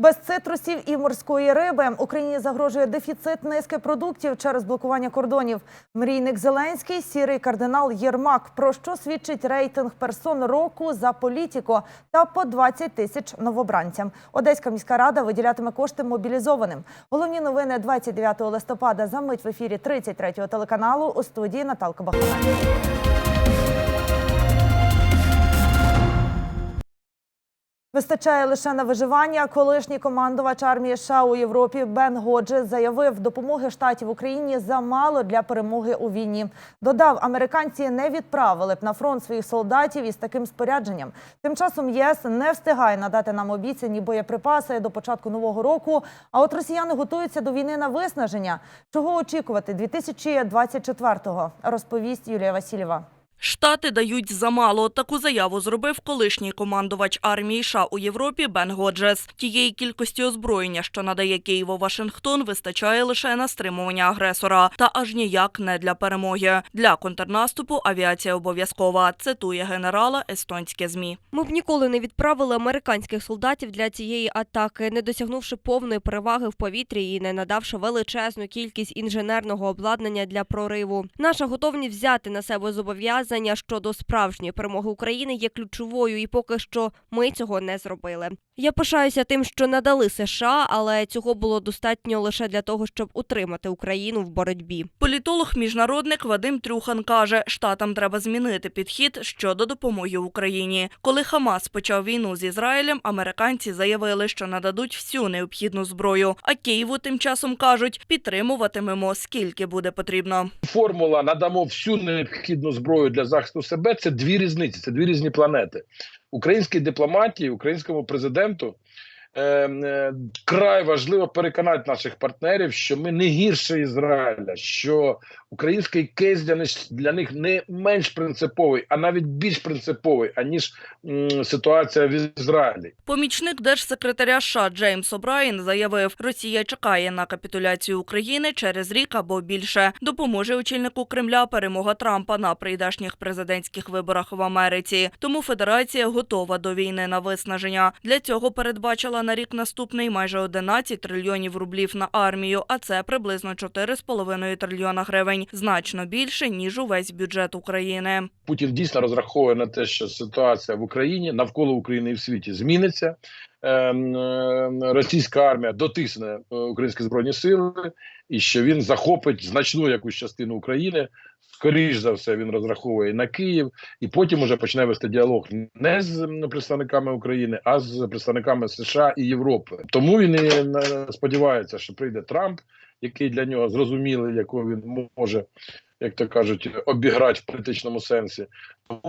Без цитрусів і морської риби Україні загрожує дефіцит низки продуктів через блокування кордонів. Мрійник Зеленський, сірий кардинал Єрмак. Про що свідчить рейтинг персон року за політико та по 20 тисяч новобранцям. Одеська міська рада виділятиме кошти мобілізованим. Головні новини 29 листопада. За мить в ефірі 33-го телеканалу у студії Наталка Бахмана. Вистачає лише на виживання. Колишній командувач армії США у Європі Бен Годжес заявив, допомоги штатів Україні замало для перемоги у війні. Додав, американці не відправили б на фронт своїх солдатів із таким спорядженням. Тим часом єС не встигає надати нам обіцяні боєприпаси до початку нового року. А от росіяни готуються до війни на виснаження. Чого очікувати 2024-го, розповість Юлія Васильєва. Штати дають замало. Таку заяву зробив колишній командувач армії США у Європі Бен Годжес. Тієї кількості озброєння, що надає Києво Вашингтон, вистачає лише на стримування агресора, та аж ніяк не для перемоги. Для контрнаступу авіація обов'язкова. Цитує генерала естонське змі. Ми б ніколи не відправили американських солдатів для цієї атаки, не досягнувши повної переваги в повітрі і не надавши величезну кількість інженерного обладнання для прориву. Наша готовність взяти на себе зобов'язання щодо справжньої перемоги України є ключовою, і поки що ми цього не зробили. Я пишаюся тим, що надали США, але цього було достатньо лише для того, щоб утримати Україну в боротьбі. Політолог-міжнародник Вадим Трюхан каже, штатам треба змінити підхід щодо допомоги Україні. Коли Хамас почав війну з Ізраїлем, американці заявили, що нададуть всю необхідну зброю. А Києву тим часом кажуть, підтримуватимемо скільки буде потрібно. формула надамо всю необхідну зброю для захисту себе. Це дві різниці, це дві різні планети. Українській дипломатії, українському президенту е, е, край важливо переконати наших партнерів, що ми не гірше Ізраїля, що український кейс для них, для них не менш принциповий, а навіть більш принциповий, аніж м, ситуація в Ізраїлі. Помічник держсекретаря США Джеймс О'Брайен заявив, Росія чекає на капітуляцію України через рік або більше. Допоможе очільнику Кремля перемога Трампа на прийдешніх президентських виборах в Америці. Тому Федерація готова до війни на виснаження. Для цього передбачила на рік наступний майже 11 трильйонів рублів на армію, а це приблизно 4,5 трильйона гривень, значно більше ніж увесь бюджет України. Путін дійсно розраховує на те, що ситуація в Україні навколо України і в світі зміниться. Ем, е, Російська армія дотисне е, українські збройні сили, і що він захопить значну якусь частину України. Скоріш за все, він розраховує на Київ, і потім уже почне вести діалог не з представниками України, а з представниками США і Європи. Тому він і е, сподівається, що прийде Трамп, який для нього зрозумілий, якого він може як то кажуть, обіграти в політичному сенсі.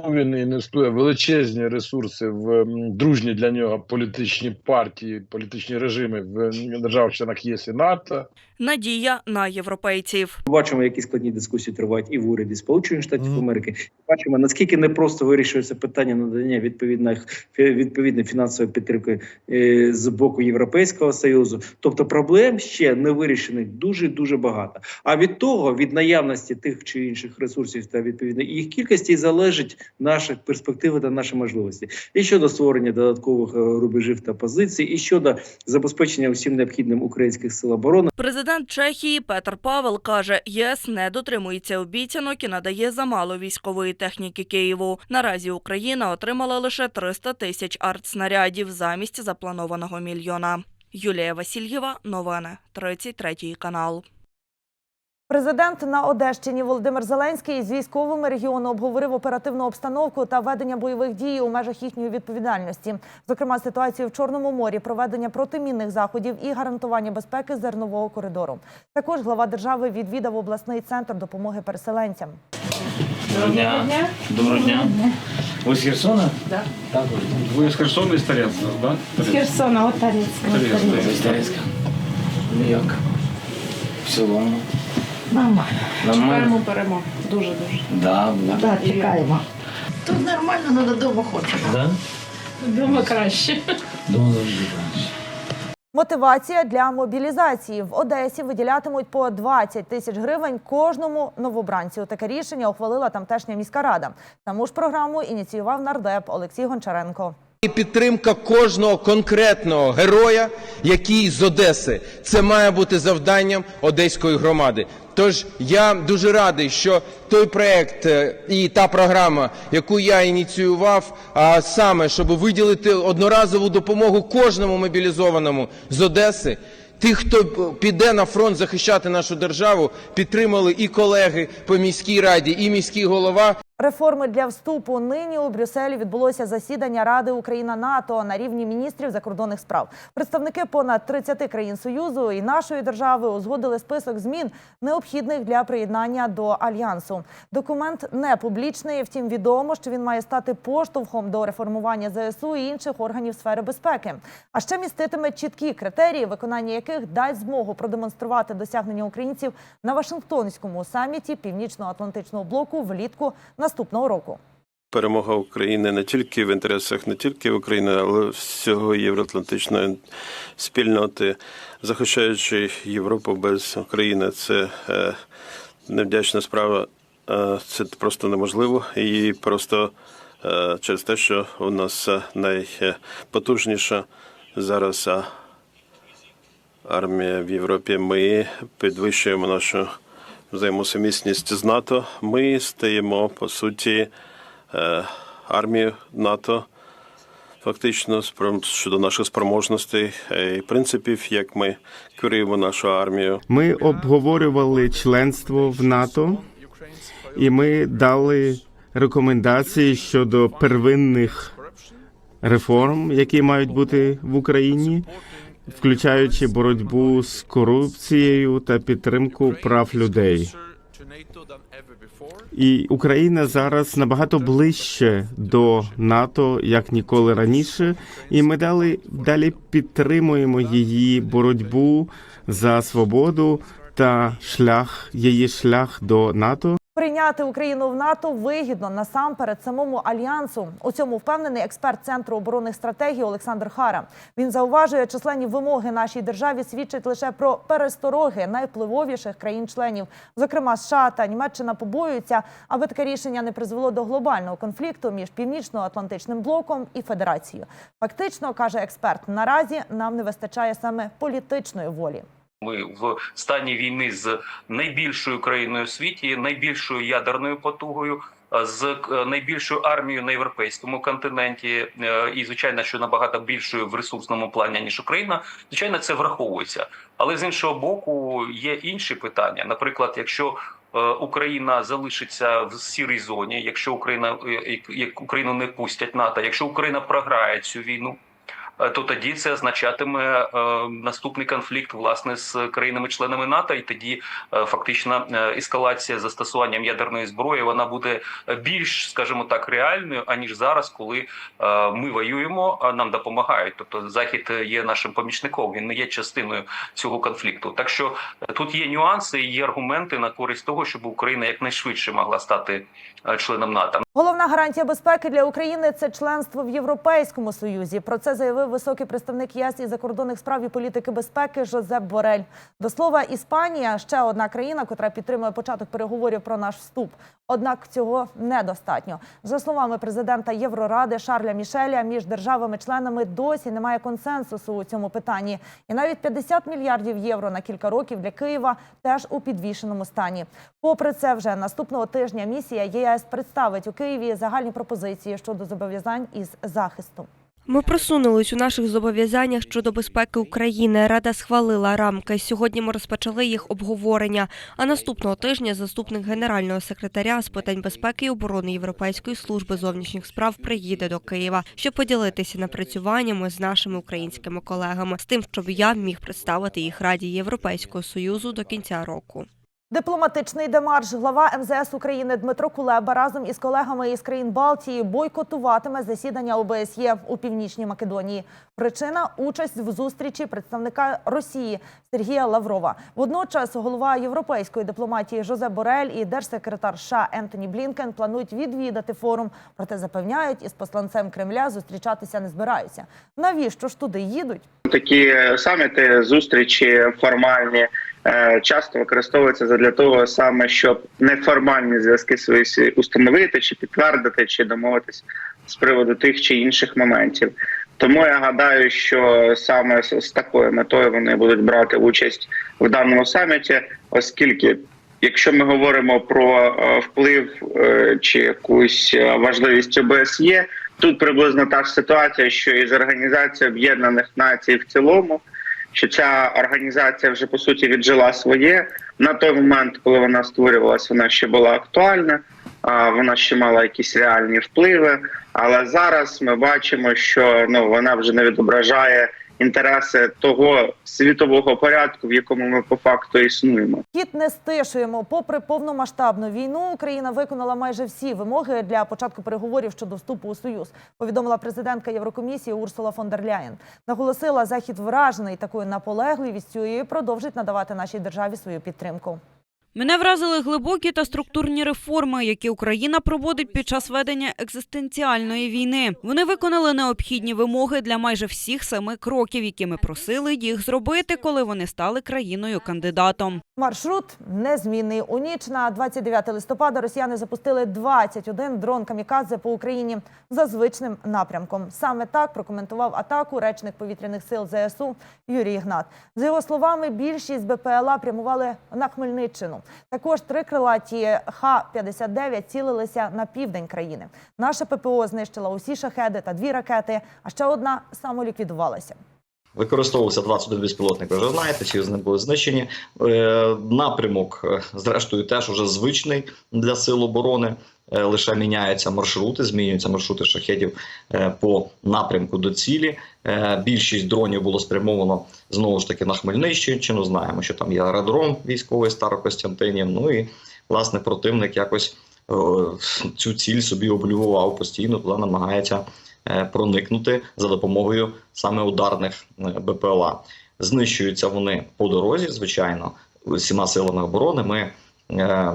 Він інвестує величезні ресурси в дружні для нього політичні партії, політичні режими в державах-членах ЄС і НАТО. Надія на європейців. Бачимо, які складні дискусії тривають і в уряді Сполучених Штатів Америки. Бачимо наскільки непросто вирішується питання надання відповідних відповідної фінансової підтримки е, з боку Європейського союзу. Тобто проблем ще не вирішених дуже дуже багато. А від того, від наявності тих чи інших ресурсів та відповідно їх кількості залежить наша перспектива та наші можливості. І щодо створення додаткових е, рубежів та позицій, і щодо забезпечення усім необхідним українських сил оборони. Президент Чехії Петр Павел каже, ЄС не дотримується обіцянок і надає замало військової техніки Києву. Наразі Україна отримала лише 300 тисяч артснарядів замість запланованого мільйона. Юлія Васильєва, новини, 33 канал. Президент на Одещині Володимир Зеленський з військовими регіону обговорив оперативну обстановку та ведення бойових дій у межах їхньої відповідальності, зокрема ситуацію в Чорному морі, проведення протимінних заходів і гарантування безпеки зернового коридору. Також глава держави відвідав обласний центр допомоги переселенцям. Доброго дня. Доброго дня. Ви з Херсона? Да. Так. Ви з Херсона і з Торецька, да? З Херсона, от. Торецька. З Торецька. Ну як? В цілому. Нормально. Нормально? Чекаємо перемоги. Дуже-дуже. Да, да. Да, чекаємо. Тут нормально, але додому хочемо. Да? Дома краще. Думаю, завжди краще. Мотивація для мобілізації в Одесі виділятимуть по 20 тисяч гривень кожному новобранцю. Таке рішення ухвалила тамтешня міська рада. Саму ж програму ініціював нардеп Олексій Гончаренко. І підтримка кожного конкретного героя, який з Одеси. Це має бути завданням одеської громади. Тож я дуже радий, що той проект е, і та програма, яку я ініціював, а саме щоб виділити одноразову допомогу кожному мобілізованому з Одеси. Тих, хто піде на фронт захищати нашу державу, підтримали і колеги по міській раді, і міський голова. Реформи для вступу нині у Брюсселі відбулося засідання Ради Україна НАТО на рівні міністрів закордонних справ. Представники понад 30 країн Союзу і нашої держави узгодили список змін, необхідних для приєднання до альянсу. Документ не публічний, втім відомо, що він має стати поштовхом до реформування ЗСУ і інших органів сфери безпеки. А ще міститиме чіткі критерії, виконання яких дасть змогу продемонструвати досягнення українців на Вашингтонському саміті Північно-Атлантичного блоку влітку наступного року. перемога України не тільки в інтересах не тільки України, але всього євроатлантичної спільноти, захищаючи Європу без України, це е, невдячна справа. Е, це просто неможливо, і просто е, через те, що у нас найпотужніша зараз армія в Європі. Ми підвищуємо нашу взаємосумісність з НАТО. Ми стаємо по суті е, армією НАТО. Фактично, щодо наших спроможностей е, і принципів, як ми керуємо нашу армію. Ми обговорювали членство в НАТО, і ми дали рекомендації щодо первинних реформ, які мають бути в Україні, включаючи боротьбу з корупцією та підтримку прав людей. І Україна зараз набагато ближче до НАТО як ніколи раніше, і ми далі, далі підтримуємо її боротьбу за свободу та шлях її шлях до НАТО. Прийняти Україну в НАТО вигідно насамперед самому альянсу. У цьому впевнений експерт центру оборонних стратегій Олександр Хара. Він зауважує, численні вимоги нашій державі свідчать лише про перестороги найвпливовіших країн-членів. Зокрема, США та Німеччина побоюються, аби таке рішення не призвело до глобального конфлікту між північно-атлантичним блоком і федерацією. Фактично каже експерт, наразі нам не вистачає саме політичної волі. Ми в стані війни з найбільшою країною у світі, найбільшою ядерною потугою, з е, найбільшою армією на європейському континенті, е, і звичайно, що набагато більшою в ресурсному плані ніж Україна. Звичайно, це враховується. Але з іншого боку, є інші питання. Наприклад, якщо е, Україна залишиться в сірій зоні, якщо Україна як Україну не пустять НАТО, якщо Україна програє цю війну. Е, То тоді це означатиме е, наступний конфлікт власне з країнами-членами НАТО, і тоді е, фактично ескалація застосуванням ядерної зброї вона буде більш, скажімо так, реальною аніж зараз, коли ми воюємо, а нам допомагають. Тобто захід є нашим помічником. Він не є частиною цього конфлікту. Так що тут є нюанси і є аргументи на користь того, щоб Україна якнайшвидше могла стати членом НАТО. Головна гарантія безпеки для України це членство в Європейському Союзі. Про це заявив високий представник ЄС із закордонних справ і політики безпеки Жозеп Борель. До слова, Іспанія ще одна країна, котра підтримує початок переговорів про наш вступ. Однак цього недостатньо. За словами президента Євроради Шарля Мішеля, між державами-членами досі немає консенсусу у цьому питанні. І навіть 50 мільярдів євро на кілька років для Києва теж у підвішеному стані. Попри це, вже наступного тижня місія ЄС представить у Києві загальні пропозиції щодо зобов'язань із захисту. Ми просунулись у наших зобов'язаннях щодо безпеки України. Рада схвалила рамки. Сьогодні ми розпочали їх обговорення. А наступного тижня заступник генерального секретаря з питань безпеки і оборони Європейської служби зовнішніх справ приїде до Києва, щоб поділитися напрацюваннями з нашими українськими колегами, з тим, щоб я міг представити їх Раді Європейського союзу до кінця року. Дипломатичний демарш глава МЗС України Дмитро Кулеба разом із колегами із країн Балтії бойкотуватиме засідання ОБСЄ у північній Македонії. Причина участь в зустрічі представника Росії Сергія Лаврова. Водночас голова європейської дипломатії Жозеп Борель і держсекретар США Ентоні Блінкен планують відвідати форум, проте запевняють, із посланцем Кремля зустрічатися не збираються. Навіщо ж туди їдуть? такі саміти, зустрічі формальні часто використовується для того саме, щоб неформальні зв'язки свої установити, чи підтвердити, чи домовитись з приводу тих чи інших моментів. Тому я гадаю, що саме з, такою метою вони будуть брати участь в даному саміті, оскільки. Якщо ми говоримо про е, вплив е, чи якусь е, важливість ОБСЄ, тут приблизно та ж ситуація, що і з Організацією Об'єднаних Націй в цілому, що ця організація вже по суті віджила своє на той момент, коли вона створювалася, вона ще була актуальна, вона ще мала якісь реальні впливи. Але зараз ми бачимо, що ну вона вже не відображає інтереси того світового порядку, в якому ми по факту існуємо. Хід не стишуємо. Попри повномасштабну війну, Україна виконала майже всі вимоги для початку переговорів щодо вступу у союз. Повідомила президентка Єврокомісії Урсула фон дер Ляєн. Наголосила, захід вражений такою наполегливістю і продовжить надавати нашій державі свою підтримку. Мене вразили глибокі та структурні реформи, які Україна проводить під час ведення екзистенціальної війни. Вони виконали необхідні вимоги для майже всіх семи кроків, які ми просили їх зробити, коли вони стали країною кандидатом. Маршрут незмінний. У ніч на 29 листопада росіяни запустили 21 дрон камікадзе по Україні за звичним напрямком. Саме так прокоментував атаку речник повітряних сил ЗСУ Юрій Ігнат. За його словами, більшість БПЛА прямували на Хмельниччину. Також три крилаті Х-59 цілилися на південь країни. Наша ППО знищила усі шахеди та дві ракети, а ще одна самоліквідувалася. Використовувався 21 безпілотник, ви вже знаєте, чи з ним були знищені. Е, напрямок, е, зрештою, теж уже звичний для сил оборони. Е, лише міняються маршрути, змінюються маршрути шахедів е, по напрямку до цілі. Більшість дронів було спрямовано знову ж таки на Хмельниччину. Знаємо, що там є аеродром військовий Старокостянтинів. Ну і власне противник якось цю ціль собі облював постійно, туди намагається проникнути за допомогою саме ударних е, БПЛА. Знищуються вони по дорозі, звичайно, всіма силами оборони. Ми е,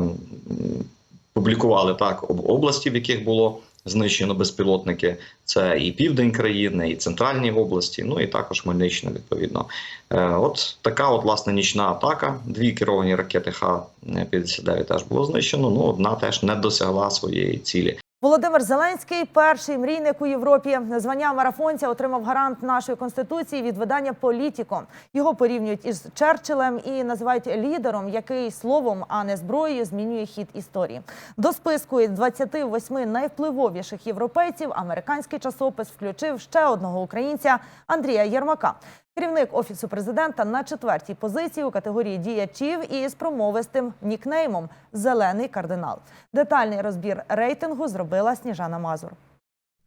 публікували так об області, в яких було знищено безпілотники. Це і південь країни, і центральні області, ну і також Хмельниччина, відповідно. Е, от така от власне нічна атака. Дві керовані ракети Х-59 теж було знищено. Ну одна теж не досягла своєї цілі. Володимир Зеленський, перший мрійник у Європі. Звання марафонця отримав гарант нашої конституції від видання Політіко. Його порівнюють із Черчиллем і називають лідером, який словом, а не зброєю, змінює хід історії. До списку із 28 найвпливовіших європейців американський часопис включив ще одного українця Андрія Єрмака. Керівник офісу президента на четвертій позиції у категорії діячів із промовистим нікнеймом Зелений кардинал. Детальний розбір рейтингу зробила Сніжана Мазур.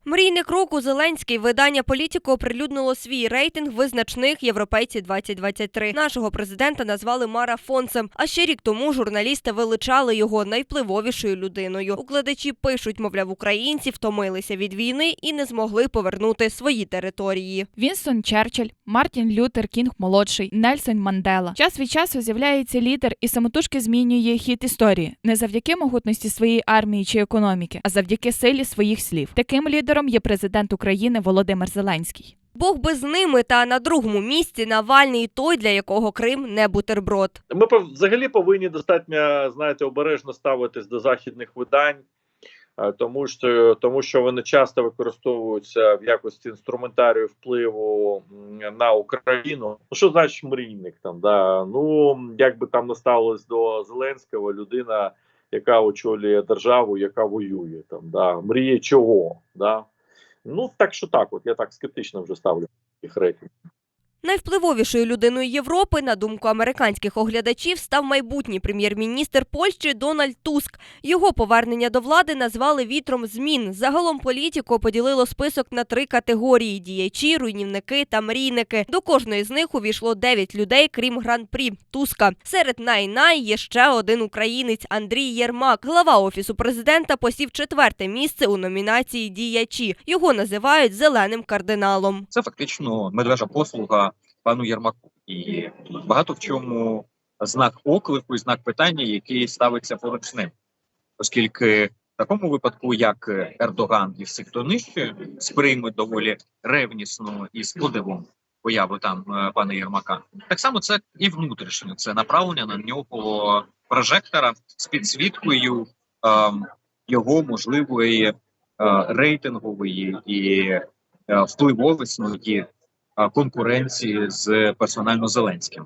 Мрійник року Зеленський видання Політіко оприлюднило свій рейтинг визначних європейці 2023 Нашого президента назвали марафонцем. А ще рік тому журналісти величали його найвпливовішою людиною. Укладачі пишуть, мовляв, українці втомилися від війни і не змогли повернути свої території. Вінстон Черчилль, Мартін Лютер Кінг молодший, Нельсон Мандела. Час від часу з'являється лідер і самотужки змінює хід історії не завдяки могутності своєї армії чи економіки, а завдяки силі своїх слів. Таким лідером є президент України Володимир Зеленський. Бог би з ними та на другому місці Навальний той, для якого Крим не бутерброд. Ми взагалі повинні достатньо знаєте обережно ставитись до західних видань, тому що тому що вони часто використовуються в якості інструментарію впливу на Україну. Ну що значить мрійник там? Да? Ну як би там не ставилось до Зеленського, людина, яка очолює державу, яка воює там, да? мріє чого? Да? Ну так що так, от я так скептично вже ставлю їх рейтинг. Найвпливовішою людиною Європи, на думку американських оглядачів, став майбутній прем'єр-міністр Польщі Дональд Туск. Його повернення до влади назвали вітром змін. Загалом політико поділило список на три категорії: діячі, руйнівники та мрійники. До кожної з них увійшло дев'ять людей, крім гран-прі Туска. Серед най-най є ще один українець Андрій Єрмак. Глава офісу президента посів четверте місце у номінації діячі. Його називають зеленим кардиналом. Це фактично медвежа послуга пану Єрмаку. І багато в чому знак оклику і знак питання, який ставиться поруч з ним. Оскільки в такому випадку, як Ердоган і всі, хто нижче, сприймуть доволі ревнісно і з подивом появи там е, пана Єрмака. Так само це і внутрішньо, це направлення на нього прожектора з підсвіткою ем, його можливої е, рейтингової і е, впливовісної е, конкуренції з персонально Зеленським.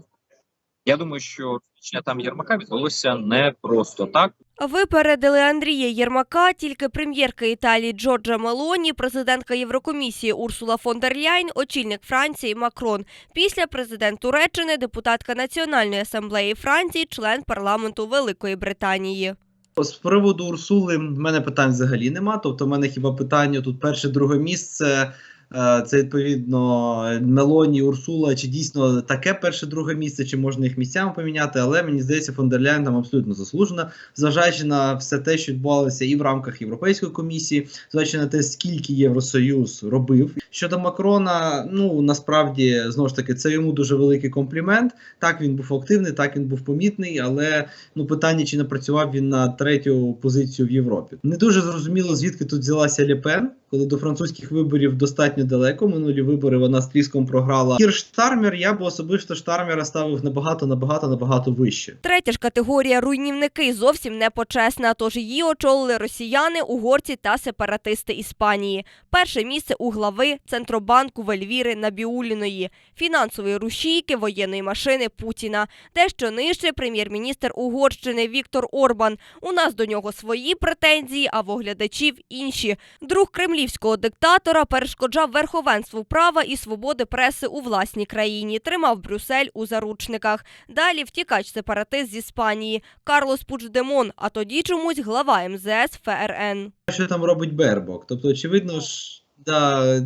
Я думаю, що розміщення там Єрмака відбулося не просто так. Випередили Андрія Єрмака тільки прем'єрка Італії Джорджа Мелоні, президентка Єврокомісії Урсула фон дер Ляйн, очільник Франції Макрон. Після президент Туреччини, депутатка Національної асамблеї Франції, член парламенту Великої Британії. З приводу Урсули в мене питань взагалі нема. Тобто, в мене хіба питання тут перше, друге місце. Е, Це відповідно Мелоні, Урсула, чи дійсно таке перше, друге місце, чи можна їх місцями поміняти, але мені здається, фон дер Ляйн там абсолютно заслужена, зважаючи на все те, що відбувалося і в рамках Європейської комісії, зважаючи на те, скільки Євросоюз робив. Щодо Макрона, ну насправді знову ж таки це йому дуже великий комплімент. Так він був активний, так він був помітний, але ну питання, чи не працював він на третю позицію в Європі. Не дуже зрозуміло, звідки тут взялася Лепен, коли до французьких виборів достатньо далеко. Минулі вибори вона з тріском програла. Кір Штармер, я б особисто Штармера ставив набагато, набагато, набагато вище. Третя ж категорія руйнівники зовсім не почесна, тож її очолили росіяни, угорці та сепаратисти Іспанії. Перше місце у глави Центробанку Вельвіри Набіуліної, фінансової рушійки воєнної машини Путіна. Дещо нижче прем'єр-міністр Угорщини Віктор Орбан. У нас до нього свої претензії, а в оглядачів інші. Друг кремлівського диктатора перешкоджав верховенству права і свободи преси у власній країні, тримав Брюссель у заручниках. Далі втікач-сепаратист з Іспанії Карлос Пучдемон, а тоді чомусь глава МЗС ФРН. Що там робить Бербок? Тобто, очевидно ж. Да,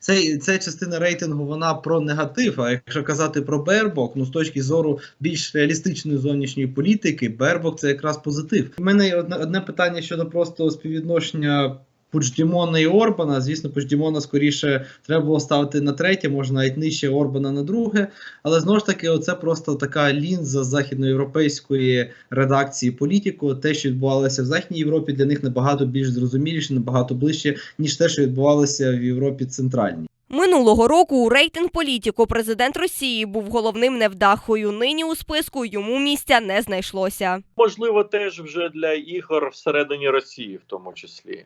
це, це частина рейтингу вона про негатив. А якщо казати про Бербок, ну з точки зору більш реалістичної зовнішньої політики, Бербок це якраз позитив. У мене одне, одне питання щодо просто співвідношення Пучдімона і Орбана. Звісно, Пучдімона скоріше треба було ставити на третє, може навіть нижче Орбана на друге. Але знову ж таки, оце просто така лінза західноєвропейської редакції політику. Те, що відбувалося в Західній Європі, для них набагато більш зрозуміліше, набагато ближче, ніж те, що відбувалося в Європі центральній. Минулого року у рейтинг політику президент Росії був головним невдахою. Нині у списку йому місця не знайшлося. Можливо, теж вже для ігор всередині Росії, в тому числі.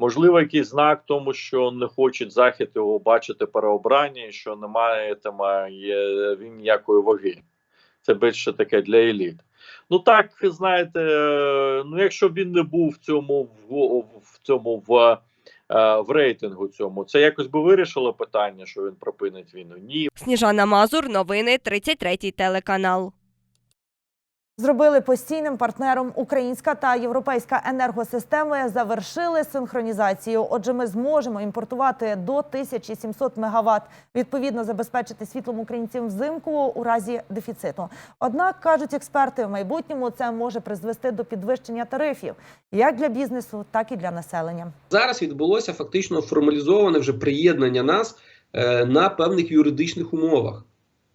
Можливо, якийсь знак тому, що не хочуть захід його бачити переобрання, що немає там, він ніякої ваги. Це більше таке для еліт. Ну так, знаєте, ну якщо він не був в цьому в, в цьому в, е, в рейтингу цьому, це якось би вирішило питання, що він припинить війну. Ні, Сніжана Мазур, новини 33 телеканал. Зробили постійним партнером українська та європейська енергосистеми. Завершили синхронізацію. Отже, ми зможемо імпортувати до 1700 мегаватт, відповідно забезпечити світлом українцям взимку у разі дефіциту. Однак кажуть експерти, в майбутньому це може призвести до підвищення тарифів як для бізнесу, так і для населення. Зараз відбулося фактично формалізоване вже приєднання нас е, на певних юридичних умовах.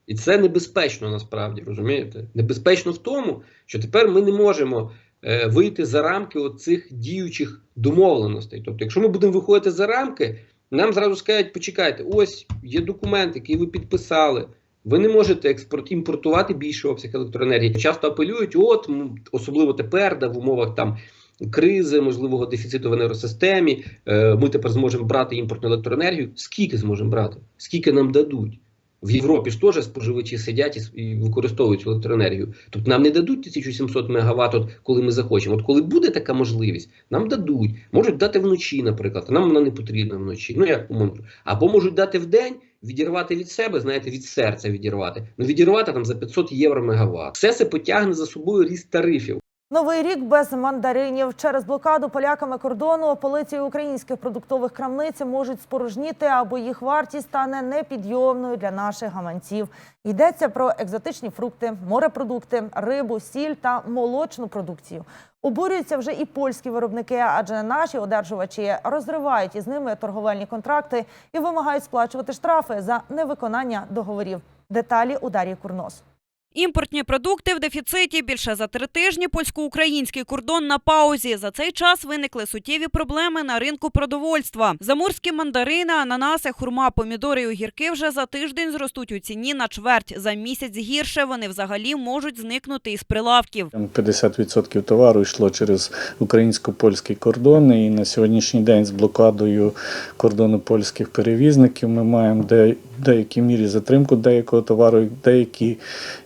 І це небезпечно насправді, розумієте? Небезпечно в тому, що тепер ми не можемо е, вийти за рамки оцих діючих домовленостей. Тобто, якщо ми будемо виходити за рамки, нам зразу скажуть, почекайте, ось є документ, який ви підписали. Ви не можете експорт імпортувати більший обсяг електроенергії. Часто апелюють, от особливо тепер, да, в умовах там кризи, можливого дефіциту в енергосистемі. е, Ми тепер зможемо брати імпортну електроенергію. Скільки зможемо брати? Скільки нам дадуть? В Європі ж теж споживачі сидять і використовують електроенергію. Тобто нам не дадуть 1700 мегаватт, от коли ми захочемо. От коли буде така можливість, нам дадуть. Можуть дати вночі, наприклад. Нам вона не потрібна вночі. Ну як можуть. Або можуть дати в день, відірвати від себе, знаєте, від серця відірвати. Ну відірвати там за 500 євро мегаватт. Все це потягне за собою ріст тарифів. Новий рік без мандаринів через блокаду поляками кордону полиці українських продуктових крамниць можуть спорожніти або їх вартість стане непідйомною для наших гаманців. Йдеться про екзотичні фрукти, морепродукти, рибу, сіль та молочну продукцію. Обурюються вже і польські виробники, адже наші одержувачі розривають із ними торговельні контракти і вимагають сплачувати штрафи за невиконання договорів. Деталі у Дар'ї Курнос. Імпортні продукти в дефіциті більше за три тижні. Польсько-український кордон на паузі. За цей час виникли суттєві проблеми на ринку продовольства. Заморські мандарини, ананаси, хурма, помідори і огірки вже за тиждень зростуть у ціні на чверть. За місяць гірше вони взагалі можуть зникнути із прилавків. 50% товару йшло через українсько-польський кордон, і на сьогоднішній день з блокадою кордону польських перевізників ми маємо в деякій мірі затримку деякого товару, деякі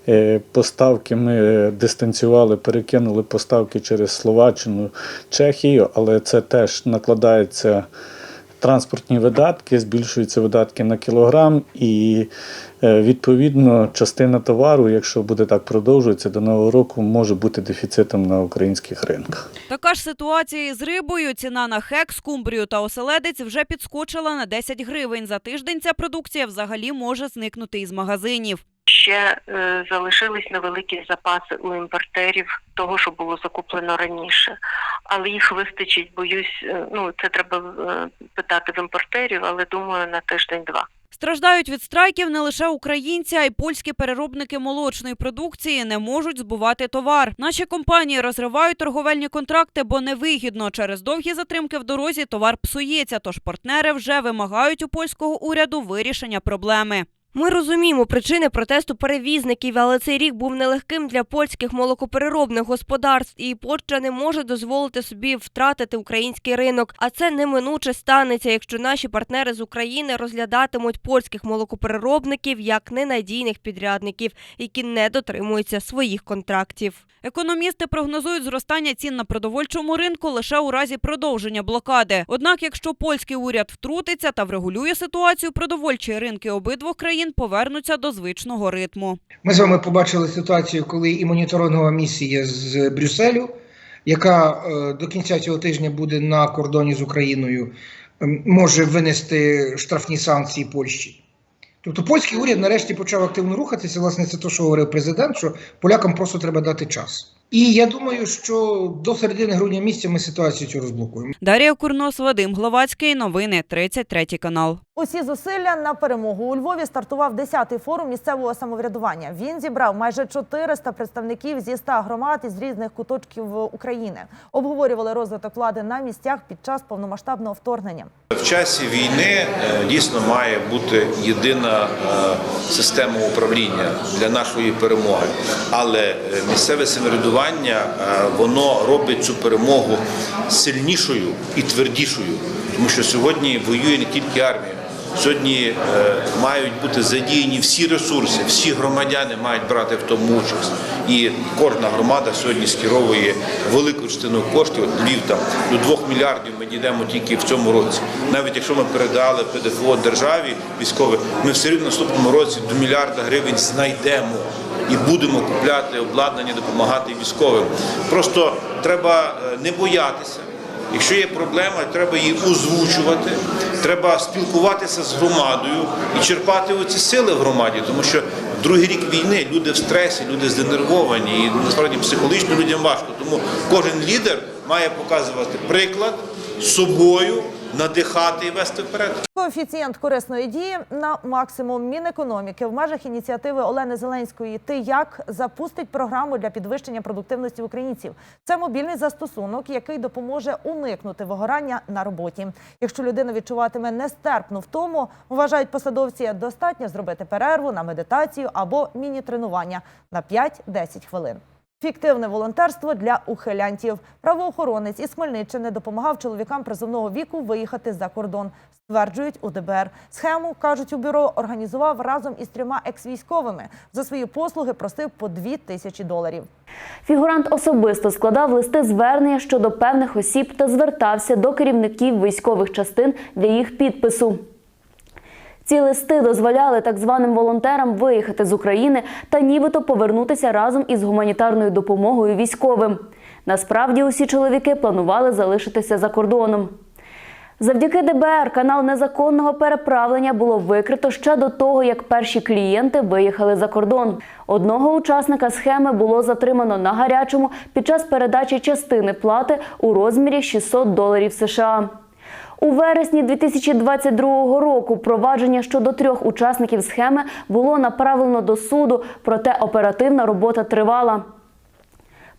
е, поставки ми дистанціювали, перекинули поставки через Словаччину, Чехію, але це теж накладається. Транспортні видатки, збільшуються видатки на кілограм, і е, відповідно частина товару, якщо буде так продовжуватися до нового року, може бути дефіцитом на українських ринках. Така ж ситуація із рибою. Ціна на хек, скумбрію та оселедець вже підскочила на 10 гривень. За тиждень ця продукція взагалі може зникнути із магазинів. Ще е, залишились невеликі запаси у імпортерів того, що було закуплено раніше, але їх вистачить, боюсь. е, Ну це треба е, питати в імпортерів, але думаю на тиждень-два. Страждають від страйків не лише українці, а й польські переробники молочної продукції не можуть збувати товар. Наші компанії розривають торговельні контракти, бо невигідно. Через довгі затримки в дорозі товар псується. Тож партнери вже вимагають у польського уряду вирішення проблеми. Ми розуміємо причини протесту перевізників, але цей рік був нелегким для польських молокопереробних господарств, і Польща не може дозволити собі втратити український ринок. А це неминуче станеться, якщо наші партнери з України розглядатимуть польських молокопереробників як ненадійних підрядників, які не дотримуються своїх контрактів. Економісти прогнозують зростання цін на продовольчому ринку лише у разі продовження блокади. Однак, якщо польський уряд втрутиться та врегулює ситуацію, продовольчі ринки обидвох країн повернуться до звичного ритму. Ми з вами побачили ситуацію, коли і моніторингова місія з Брюсселю, яка е, до кінця цього тижня буде на кордоні з Україною, ем, може винести штрафні санкції Польщі. Тобто польський уряд нарешті почав активно рухатися. Власне, це те, що говорив президент, що полякам просто треба дати час. І я думаю, що до середини грудня місяця ми ситуацію цю розблокуємо. Дар'я Курнос, Вадим Гловацький. Новини 33 канал. Усі зусилля на перемогу у Львові стартував 10-й форум місцевого самоврядування. Він зібрав майже 400 представників зі 100 громад із різних куточків України. Обговорювали розвиток влади на місцях під час повномасштабного вторгнення. В часі війни е, дійсно має бути єдина е, система управління для нашої перемоги, але е, місцеве самоврядування е, воно робить цю перемогу сильнішою і твердішою, тому що сьогодні воює не тільки армія. Сьогодні е, мають бути задіяні всі ресурси, всі громадяни мають брати в тому участь. І кожна громада сьогодні скеровує велику частину коштів. От Львів там до 2 мільярдів ми дійдемо тільки в цьому році. Навіть якщо ми передали ПДФО державі військове, ми все рівно в наступному році до мільярда гривень знайдемо і будемо купляти обладнання, допомагати військовим. Просто треба е, не боятися. Якщо є проблема, треба її озвучувати, треба спілкуватися з громадою і черпати оці сили в громаді, тому що другий рік війни люди в стресі, люди зненервовані, і насправді психологічно людям важко. Тому кожен лідер має показувати приклад собою, надихати і вести вперед. Коефіцієнт корисної дії на максимум Мінекономіки в межах ініціативи Олени Зеленської Ти як запустить програму для підвищення продуктивності українців. Це мобільний застосунок, який допоможе уникнути вигорання на роботі. Якщо людина відчуватиме нестерпну втому, вважають посадовці, достатньо зробити перерву на медитацію або міні-тренування на 5-10 хвилин. Фіктивне волонтерство для ухилянтів. Правоохоронець із Хмельниччини допомагав чоловікам призовного віку виїхати за кордон. Стверджують у ДБР. Схему кажуть у бюро організував разом із трьома екс-військовими. За свої послуги просив по дві тисячі доларів. Фігурант особисто складав листи звернення щодо певних осіб та звертався до керівників військових частин для їх підпису. Ці листи дозволяли так званим волонтерам виїхати з України та нібито повернутися разом із гуманітарною допомогою військовим. Насправді усі чоловіки планували залишитися за кордоном. Завдяки ДБР канал незаконного переправлення було викрито ще до того, як перші клієнти виїхали за кордон. Одного учасника схеми було затримано на гарячому під час передачі частини плати у розмірі 600 доларів США. У вересні 2022 року провадження щодо трьох учасників схеми було направлено до суду, проте оперативна робота тривала.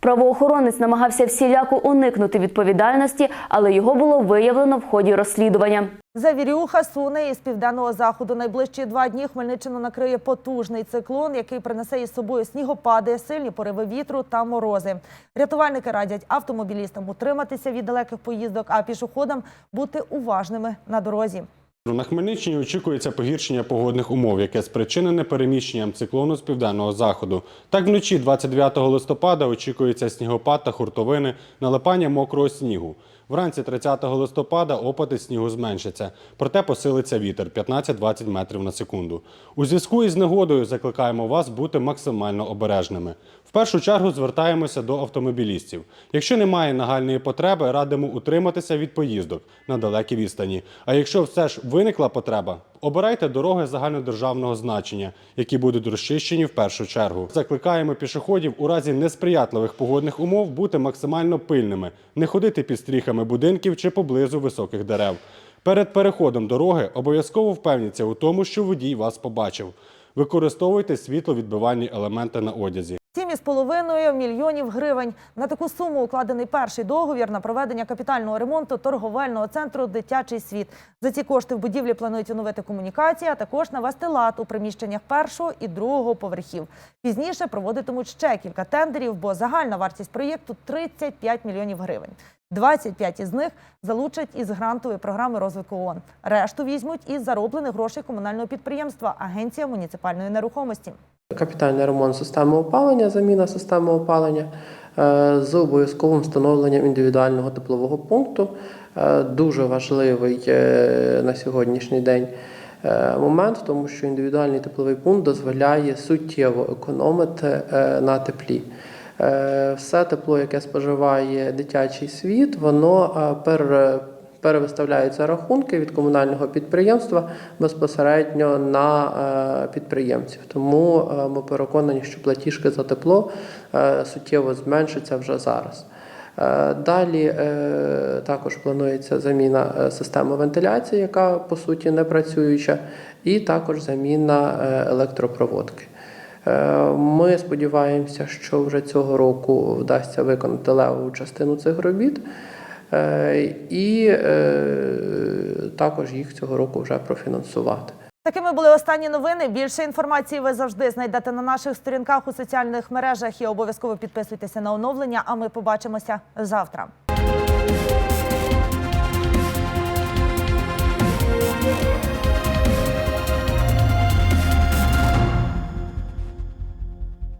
Правоохоронець намагався всіляко уникнути відповідальності, але його було виявлено в ході розслідування. Завірюха суне із південного заходу. Найближчі два дні Хмельниччину накриє потужний циклон, який принесе із собою снігопади, сильні пориви вітру та морози. Рятувальники радять автомобілістам утриматися від далеких поїздок, а пішоходам бути уважними на дорозі. На Хмельниччині очікується погіршення погодних умов, яке спричинене переміщенням циклону з південного заходу. Так вночі 29 листопада очікується снігопад та хуртовини, налипання мокрого снігу. Вранці 30 листопада опади снігу зменшаться, проте посилиться вітер 15-20 метрів на секунду. У зв'язку із негодою закликаємо вас бути максимально обережними. В першу чергу звертаємося до автомобілістів. Якщо немає нагальної потреби, радимо утриматися від поїздок на далекі відстані. А якщо все ж виникла потреба, обирайте дороги загальнодержавного значення, які будуть розчищені в першу чергу. Закликаємо пішоходів у разі несприятливих погодних умов бути максимально пильними, не ходити під стріхами будинків чи поблизу високих дерев. Перед переходом дороги обов'язково впевніться у тому, що водій вас побачив. Використовуйте світловідбивальні елементи на одязі. Сім із половиною мільйонів гривень. На таку суму укладений перший договір на проведення капітального ремонту торговельного центру Дитячий світ. За ці кошти в будівлі планують оновити комунікації, а також навести лад у приміщеннях першого і другого поверхів. Пізніше проводитимуть ще кілька тендерів, бо загальна вартість проєкту 35 мільйонів гривень. 25 із них залучать із грантової програми розвитку ООН. Решту візьмуть із зароблених грошей комунального підприємства Агенція муніципальної нерухомості. Капітальний ремонт системи опалення, заміна системи опалення е, з обов'язковим встановленням індивідуального теплового пункту. Е, Дуже важливий е, на сьогоднішній день момент, тому що індивідуальний тепловий пункт дозволяє суттєво економити на теплі. Все тепло, яке споживає дитячий світ, воно пере- перевиставляються рахунки від комунального підприємства безпосередньо на е, підприємців. Тому е, ми переконані, що платіжки за тепло е, суттєво зменшаться вже зараз. Далі також планується заміна системи вентиляції, яка по суті не працююча, і також заміна електропроводки. Ми сподіваємося, що вже цього року вдасться виконати левову частину цих робіт. Е, І е, також їх цього року вже профінансувати. Такими були останні новини. Більше інформації ви завжди знайдете на наших сторінках у соціальних мережах і обов'язково підписуйтеся на оновлення. А ми побачимося завтра.